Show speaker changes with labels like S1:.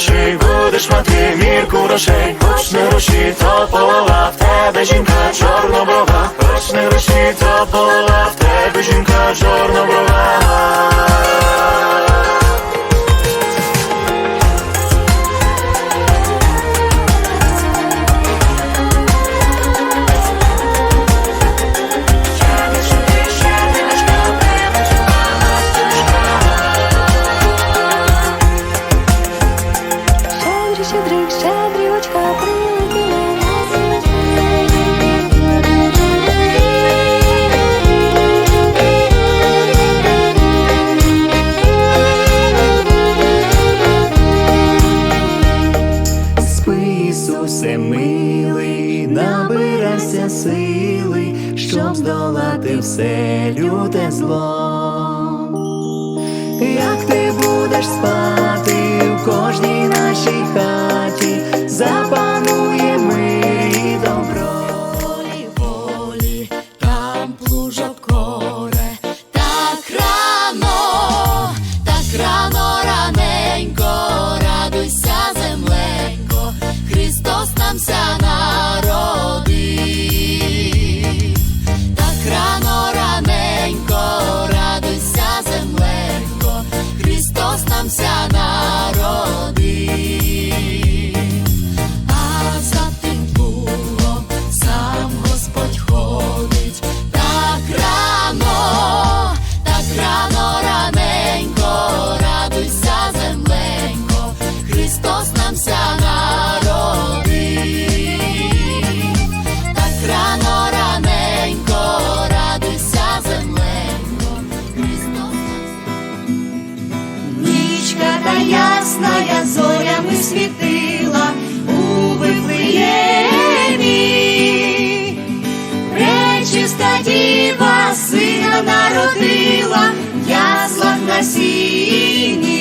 S1: грошей, будеш мати мірку грошей, хоч не руші, то полова, в тебе жінка чорноброва, хоч не руші, то полова,
S2: щедрик, щедрівочка, прилетіла
S3: Ісусе, милий, набирайся сили, щоб здолати все люте зло. Як ти будеш спати хаті, запанує мир і добро.
S4: полі, там плужок коре, так рано, так рано, раненько, радуйся, земленько, Христос нам ся народив. Так рано, раненько, радуйся, земленько, Христос нам ся народив. Ся народив. Так рано, раненько, радуйся, земленько, Христос
S5: Нічка та ясная зорями світила у Вифлеємі. Пречиста діва сина народила в яслах на сіні.